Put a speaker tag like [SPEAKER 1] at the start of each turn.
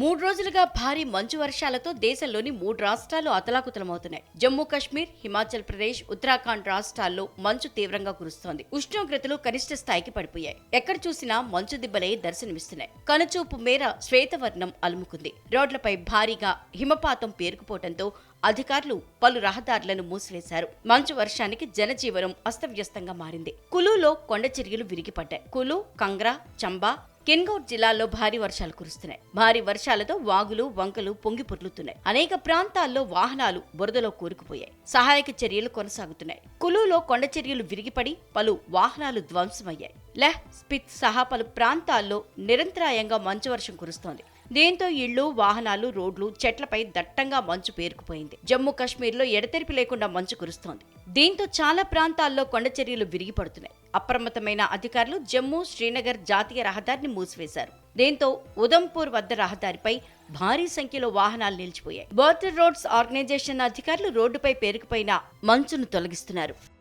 [SPEAKER 1] మూడు రోజులుగా భారీ మంచు వర్షాలతో దేశంలోని మూడు రాష్ట్రాలు అతలాకుతలమవుతున్నాయి. జమ్మూ కాశ్మీర్ హిమాచల్ ప్రదేశ్ ఉత్తరాఖండ్ రాష్ట్రాల్లో మంచు తీవ్రంగా కురుస్తోంది. ఉష్ణోగ్రతలు కనిష్ట స్థాయికి పడిపోయాయి. ఎక్కడ చూసినా మంచు దిబ్బలే దర్శనమిస్తున్నాయి. కనుచూపు మేర శ్వేతవర్ణం అలుముకుంది. రోడ్లపై భారీగా హిమపాతం పేరుకుపోవడంతో అధికారులు పలు రహదారులను మూసివేశారు. మంచు వర్షానికి జనజీవనం అస్తవ్యస్తంగా మారింది. కులులో కొండ చర్యలు విరిగిపడ్డాయి. కులు కంగ్రా చంబా కిన్గౌర్ జిల్లాలో భారీ వర్షాలు కురుస్తున్నాయి. భారీ వర్షాలతో వాగులు వంకలు పొంగి పొర్లుతున్నాయి అనేక ప్రాంతాల్లో వాహనాలు బురదలో కూరుకుపోయాయి. సహాయక చర్యలు కొనసాగుతున్నాయి. కులులో కొండ చర్యలు విరిగిపడి పలు వాహనాలు ధ్వంసమయ్యాయి. లెహ్ స్పిత్ సహా పలు ప్రాంతాల్లో నిరంతరాయంగా మంచు వర్షం కురుస్తోంది. దీంతో ఇళ్ళు వాహనాలు రోడ్లు చెట్లపై దట్టంగా మంచు పేరుకుపోయింది. జమ్మూ కాశ్మీర్లో ఎడతెరిపి లేకుండా మంచు కురుస్తోంది. దీంతో చాలా ప్రాంతాల్లో కొండ చర్యలు విరిగిపడుతున్నాయి. అప్రమత్తమైన అధికారులు జమ్మూ శ్రీనగర్ జాతీయ రహదారిని మూసివేశారు. దీంతో ఉదంపూర్ వద్ద రహదారిపై భారీ సంఖ్యలో వాహనాలు నిలిచిపోయాయి. బోర్డర్ రోడ్స్ ఆర్గనైజేషన్ అధికారులు రోడ్డుపై పేరుకుపోయిన మంచును తొలగిస్తున్నారు.